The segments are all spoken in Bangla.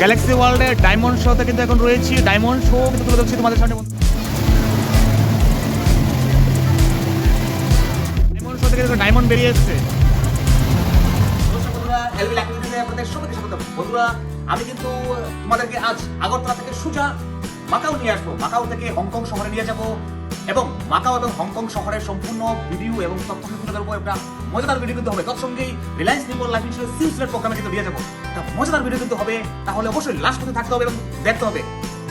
গ্যালাক্সি ওয়ার্ল্ডের ডায়মন্ড শোতে কিন্তু এখন রয়েছি। ডায়মন্ড শো কিন্তু তুলে ধরছি তোমাদের সামনে ডায়মন্ড শো থেকে ডায়মন্ড বেরিয়ে এসছে। বন্ধুরা আমি কিন্তু তোমাদেরকে আজ আগরতলা থেকে সুজা মাকাও নিয়ে আসব। মাকাও থেকে হংকং শহরে নিয়ে যাব এবং মাকাও এবং হংকং শহরের সম্পূর্ণ ভিডিও এবং তথ্য তুলে ধরবো একটা মজাদার ভিডিও কিন্তু হবে। তৎসঙ্গেই রিলায়েন্স নিউর লাইফ ইন্স্যুরেন্স সিলসিলেট প্রোগ্রামে কিন্তু নিয়ে যাব। একটা মজাদার ভিডিও কিন্তু হবে তাহলে অবশ্যই লাস্ট পর্যন্ত থাকতে হবে এবং দেখতে হবে।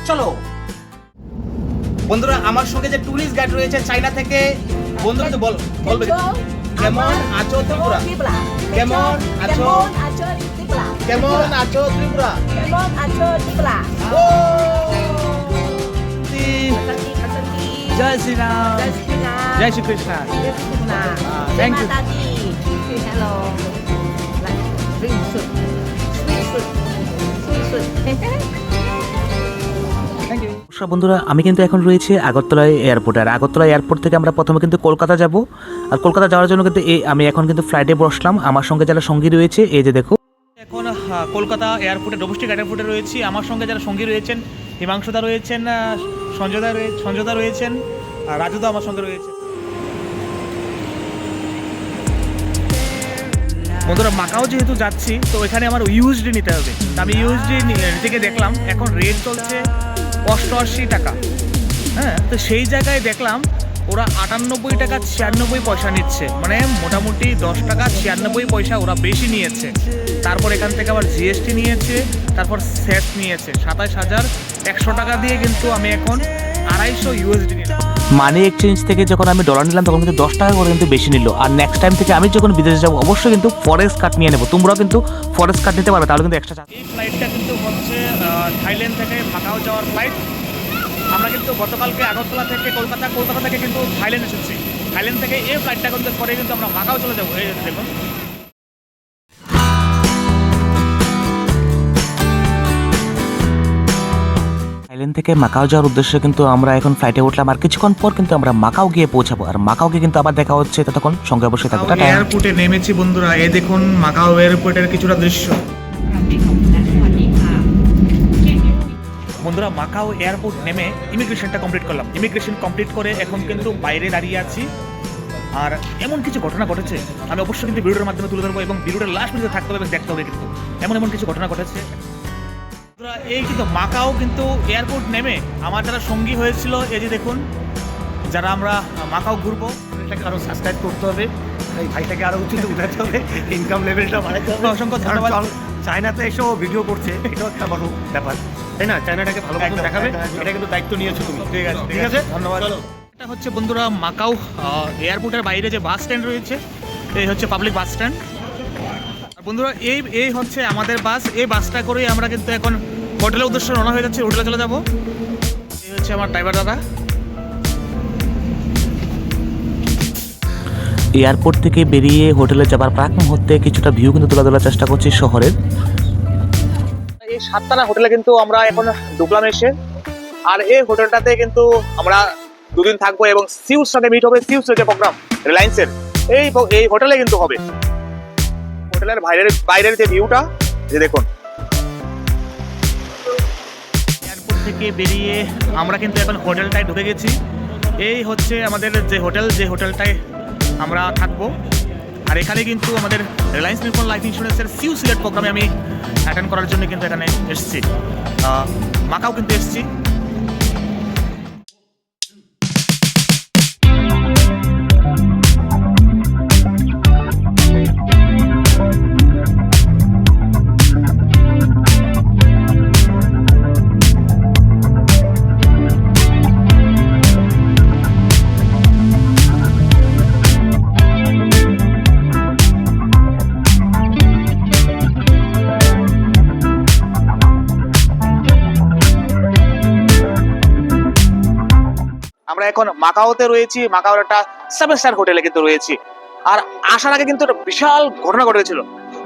চলো। বন্ধুরা আমার সঙ্গে যে টুরিস্ট গাইড রয়েছে চাইনা থেকে বন্ধুরা তো বল বলবে। কেমন আছো ত্রিপুরা? কেমন আছো? Kemon acho Tripura. কেমন আছো Tripura? Soup. Sweet soup. Sweet soup. Thank you নমস্কার বন্ধুরা আমি কিন্তু এখন রয়েছে আগরতলা এয়ারপোর্টে আর আগরতলা এয়ারপোর্ট থেকে আমরা প্রথমে কিন্তু কলকাতা যাব। আর কলকাতা যাওয়ার জন্য কিন্তু এই আমি এখন কিন্তু ফ্লাইটে বসলাম। আমার সঙ্গে যারা সঙ্গী রয়েছে এই যে দেখো কলকাতা এয়ারপোর্টে ডোমেস্টিক এয়ারপোর্টে রয়েছি। আমার সঙ্গে যারা সঙ্গী রয়েছেন হিমাংশুদা রয়েছেন সঞ্জয়দা রয়ে সঞ্জয়দা রয়েছেন রাজুদা আমার সঙ্গে রয়েছে বন্ধুরা মাকাও যেহেতু যাচ্ছি, তো এখানে আমার ইউএসডি নিতে হবে। আমি ইউএসডি থেকে দেখলাম, এখন রেট চলছে অষ্টআশি টাকা। হ্যাঁ তো সেই জায়গায় দেখলাম ওরা আটানব্বই টাকা ছিয়ানব্বই পয়সা নিচ্ছে। মানে মোটামুটি দশ টাকা ছিয়ানব্বই পয়সা ওরা বেশি নিয়েছে। তারপর এখান থেকে আবার জিএসটি নিয়েছে তারপর সেট নিয়েছে। সাতাশ হাজার একশো টাকা দিয়ে কিন্তু আমি এখন আড়াইশো ইউএসডি নিলাম। মানি এক্সচেঞ্জ থেকে যখন আমি ডলার নিলাম তখন কিন্তু দশ টাকা করে কিন্তু বেশি নিল। আর নেক্সট টাইম থেকে আমি যখন বিদেশে যাব অবশ্যই কিন্তু ফরেস্ট কার্ড নিয়ে নেব। তোমরাও কিন্তু ফরেস্ট কার্ড নিতে পারবে তাহলে কিন্তু এক্সট্রা এই ফ্লাইটটা কিন্তু হচ্ছে থাইল্যান্ড থেকে মাকাও যাওয়ার ফ্লাইট আমরা কিন্তু গতকালকে আগরতলা থেকে কলকাতা কলকাতা থেকে কিন্তু থাইল্যান্ড এসেছি। থাইল্যান্ড থেকে এই ফ্লাইটটা কিন্তু পরে কিন্তু আমরা মাকাও চলে যাব। এই দেখুন। থাইল্যান্ড থেকে মাকাও যাওয়ার উদ্দেশ্যে কিন্তু আমরা এখন ফ্লাইটে উঠলাম আর কিছুক্ষণ পর কিন্তু আমরা মাকাও গিয়ে পৌঁছাবো। আর মাকাও গিয়ে কিন্তু আবার দেখা হচ্ছে ততক্ষণ সঙ্গে অবশ্যই থাকবে টাটা। এয়ারপোর্টে নেমেছি বন্ধুরা। এ দেখুন মাকাও এয়ারপোর্টের কিছুটা দৃশ্য। বন্ধুরা মাকাও এয়ারপোর্ট নেমে ইমিগ্রেশনটা কমপ্লিট করলাম। ইমিগ্রেশন কমপ্লিট করে এখন কিন্তু বাইরে দাঁড়িয়ে আছি। আর এমন কিছু ঘটনা ঘটেছে আমি অবশ্যই কিন্তু ভিডিওর মাধ্যমে তুলে ধরবো এবং ভিডিওটা লাস্ট পর্যন্ত থাকতে হবে দেখতে হবে কিন্তু। এমন এমন কিছু ঘটনা ঘটেছে। এই কিন্তু মাকাও কিন্তু এয়ারপোর্ট নেমে আমার যারা সঙ্গী হয়েছিল এই যে দেখুন যারা আমরা মাকাও ঘুরবো এটাকে আরও সাবস্ক্রাইব করতে হবে। এই ভাইটাকে আরও উচিত উঠাতে হবে ইনকাম লেভেলটা বাড়াতে হবে। অসংখ্য ধন্যবাদ। চায়নাতে এসেও ভিডিও করছে এটাও একটা বড় ব্যাপার। তাই না? চায়নাটাকে ভালো মতো দেখাবে। এটা কিন্তু দায়িত্ব নিয়েছো তুমি। ঠিক আছে ঠিক আছে। ধন্যবাদ। চলো। এটা হচ্ছে বন্ধুরা মাকাও এয়ারপোর্টের বাইরে যে বাস স্ট্যান্ড রয়েছে এই হচ্ছে পাবলিক বাস স্ট্যান্ড। আর বন্ধুরা এই এই হচ্ছে আমাদের বাস। এই বাসটা করেই আমরা কিন্তু এখন হোটেলের উদ্দেশ্যে রওনা হয়ে যাচ্ছি হোটেলে চলে যাব। এই হচ্ছে আমার ড্রাইভার দাদা। এয়ারপোর্ট থেকে বেরিয়ে হোটেলে যাবার প্রাক মুহূর্তে কিছুটা ভিউ কিন্তু তুলে ধরার চেষ্টা করছি শহরের। এই সাততারা হোটেলে কিন্তু আমরা এখন ঢুকলাম এসে। আর এই হোটেলটাতে কিন্তু আমরা দুদিন থাকব এবং সিউর সাথে মিট হবে সিউস যে প্রোগ্রাম, রিলায়েন্সের। এই এই হোটেলে কিন্তু হবে। হোটেলের বাইরের বাইরের যে ভিউটা যে দেখুন। এয়ারপোর্ট থেকে বেরিয়ে আমরা কিন্তু এখন হোটেলটায় ঢুকে গেছি। এই হচ্ছে আমাদের যে হোটেল, যে হোটেলটায় আমরা থাকব। আর এখানে কিন্তু আমাদের রিলায়েন্স নিপন লাইফ ইন্স্যুরেন্সের ফিউ সিলেট প্রোগ্রামে আমি অ্যাটেন্ড করার জন্য কিন্তু এখানে এসেছি। মাকাও কিন্তু এসেছি। এখন মাকাওতে রয়েছি। মাকাওর একটা সেভেন স্টার হোটেলে কিন্তু রয়েছি। আর আসার আগে কিন্তু একটা বিশাল ঘটনা ঘটেছিল।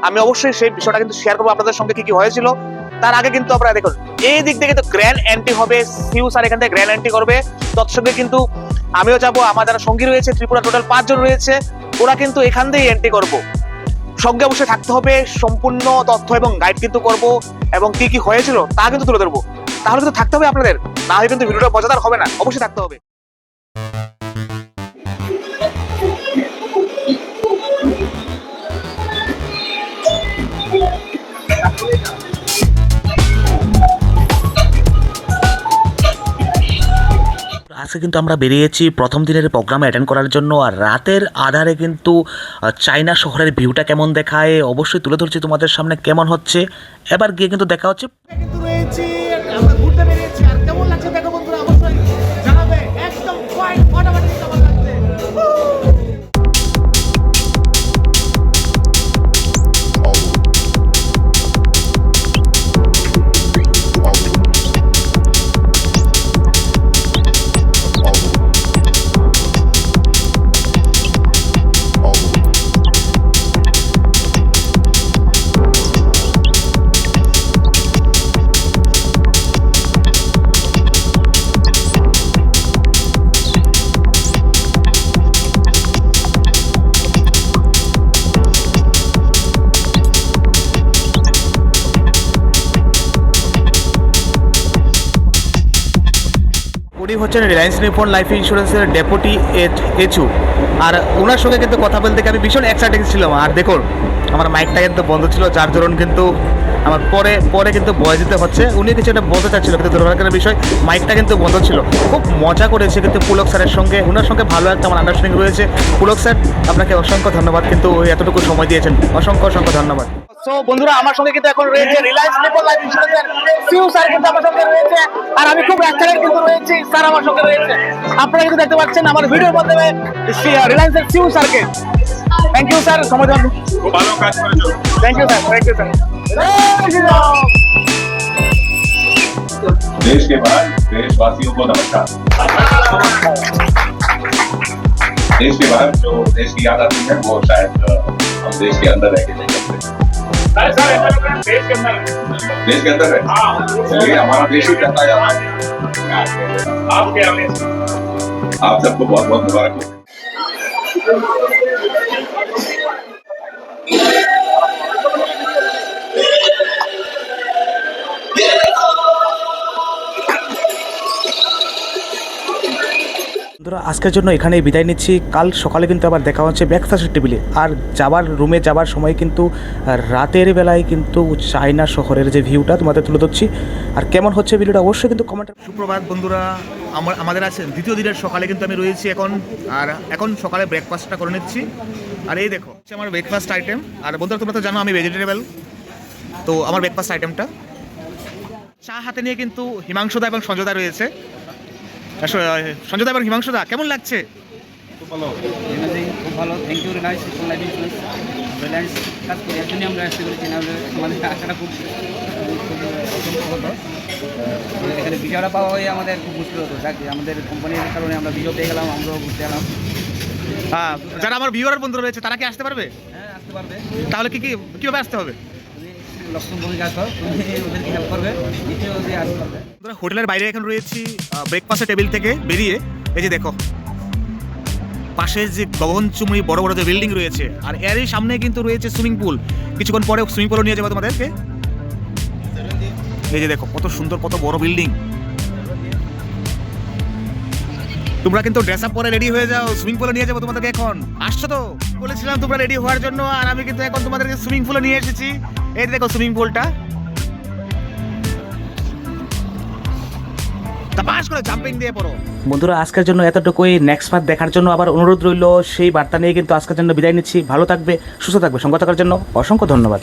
আমি অবশ্যই সেই বিষয়টা কিন্তু শেয়ার করব আপনাদের সঙ্গে কি কি হয়েছিল। তার আগে কিন্তু আমরা দেখুন, এই দিক থেকে তো গ্র্যান্ড এন্ট্রি হবে সিউ স্যার এখান থেকে গ্র্যান্ড এন্ট্রি করবে। তৎসঙ্গে কিন্তু আমিও যাব, আমার যারা সঙ্গী রয়েছে ত্রিপুরা টোটাল পাঁচজন রয়েছে, ওরা কিন্তু এখান থেকেই এন্ট্রি করব। সঙ্গে অবশ্যই থাকতে হবে, সম্পূর্ণ তথ্য এবং গাইড কিন্তু করব, এবং কি কি হয়েছিল তা কিন্তু তুলে ধরবো। তাহলে কিন্তু থাকতে হবে আপনাদের, না হলে কিন্তু ভিডিওটা মজাদার হবে না, অবশ্যই থাকতে হবে। আজকে কিন্তু আমরা বেরিয়েছি প্রথম দিনের প্রোগ্রাম অ্যাটেন্ড করার জন্য, আর রাতের আধারে কিন্তু চায়না শহরের ভিউটা কেমন দেখায়, অবশ্যই তুলে ধরছি তোমাদের সামনে কেমন হচ্ছে। এবার গিয়ে কিন্তু দেখা হচ্ছে উনি হচ্ছেন রিলায়েন্স নিপন লাইফ ইন্স্যুরেন্সের ডেপুটি এইচু আর ওনার সঙ্গে কিন্তু কথা বলতে আমি ভীষণ এক্সাইটেড ছিলাম। আর দেখুন, আমার মাইকটা কিন্তু বন্ধ ছিল, যার দরুন কিন্তু আমার পরে পরে কিন্তু বয় দিতে হচ্ছে। উনি কিছু একটা বলতে চাচ্ছিল, কিন্তু দুর্ভাগ্যের বিষয় মাইকটা কিন্তু বন্ধ ছিল। খুব মজা করেছে কিন্তু পুলক স্যারের সঙ্গে। ওনার সঙ্গে ভালো একটা আমার আন্ডারস্ট্যান্ডিং রয়েছে। পুলক স্যার, আপনাকে অসংখ্য ধন্যবাদ কিন্তু এতটুকু সময় দিয়েছেন। অসংখ্য অসংখ্য ধন্যবাদ। সো বন্ধুরা আমার সঙ্গে কিন্তু এখন রয়েছে রিলায়েন্স নিপন লাইফ ইন্স্যুরেন্সের সিউ স্যার কিন্তু আমার সঙ্গে রয়েছে আর আমি খুব এক্সাইটেড কিন্তু রয়েছি স্যার আমার সঙ্গে রয়েছে আপনারা কিন্তু দেখতে পাচ্ছেন আমার ভিডিওর মাধ্যমে রিলায়েন্সের সিউ স্যারকে থ্যাংক ইউ স্যার সময় দেওয়ার খুব ভালো কাজ করেছো thank you sir thank you sir देश के बाहर देशवासियों को नमस्कार देश के बाहर जो देश की याद आती है वो शायद अ, हम देश के अंदर रह के नहीं करते। देश के अंदर है चलिए हमारा देश ही कहता है। आप सबको बहुत बहुत मुबारक हो বন্ধুরা, আজকের জন্য এখানেই বিদায় নিচ্ছি। কাল সকালে কিন্তু আবার দেখা হচ্ছে ব্রেকফাস্টের টেবিলে আর যাবার রুমে যাবার সময় কিন্তু রাতের বেলায় কিন্তু চায়না শহরের যে ভিউটা তোমাদের তুলে ধরছি। আর কেমন হচ্ছে ভিডিওটা অবশ্যই কিন্তু কমেন্টে সুপ্রভাত বন্ধুরা, আমার আমাদের আছে দ্বিতীয় দিনের সকালে কিন্তু আমি রয়েছি এখন। আর এখন সকালে ব্রেকফাস্টটা করে নিচ্ছি। আর এই দেখো, হচ্ছে আমার ব্রেকফাস্ট আইটেম আর বন্ধুরা, তোমরা তো জানো আমি ভেজিটেবল তো আমার ব্রেকফাস্ট আইটেমটা চা হাতে নিয়ে কিন্তু হিমাংশুদা এবং সঞ্জয়দা রয়েছে। আর স- সঞ্জয়দা এবং হিমাংশুদা কেমন লাগছে? এনাদের খুব ভালো। Thank you Reliance life insurance Reliance কাজ করি এর জন্যই আমরা আসতে পেরেছি নাহলে আমাদের আশাটা খুব খুব এখানে ভিসাটা পাওয়া হয়ে আমাদের খুব মুশকিল হতো। যাক আমাদের কোম্পানির কারণে আমরা ভিডিও পেয়ে গেলাম আমরাও ঘুরতে এলাম। হ্যাঁ যারা আমার ভিউয়ার বন্ধু রয়েছে তারা কি আসতে পারবে? হ্যাঁ আসতে পারবে। তাহলে কি কীভাবে আসতে হবে? হোটেলের বাইরে এখন রয়েছি ব্রেকফাস্টের টেবিল থেকে বেরিয়ে। এই যে দেখো পাশে যে গগনচুমড়ি বড় বড় যে বিল্ডিং রয়েছে, আর এরই সামনে কিন্তু রয়েছে সুইমিং পুল কিছুক্ষণ পরে সুইমিং পুলও নিয়ে যাব তোমাদেরকে। এই যে দেখো, কত সুন্দর, কত বড় বিল্ডিং তোমরা কিন্তু ড্রেস আপ পরে রেডি হয়ে যাও সুইমিং পুলে নিয়ে যাব তোমাদেরকে এখন। আসছো তো? বলেছিলাম তোমরা রেডি হওয়ার জন্য, আর আমি কিন্তু এখন তোমাদেরকে সুইমিং পুলে নিয়ে এসেছি। এই দেখো সুইমিং পুলটা বন্ধুরা, আজকের জন্য এতটুকুই। নেক্সট পার্ট দেখার জন্য আবার অনুরোধ রইল। সেই বার্তা নিয়ে কিন্তু আজকের জন্য বিদায় নিচ্ছি। ভালো থাকবে, সুস্থ থাকবে। সঙ্গ থাকার জন্য অসংখ্য ধন্যবাদ।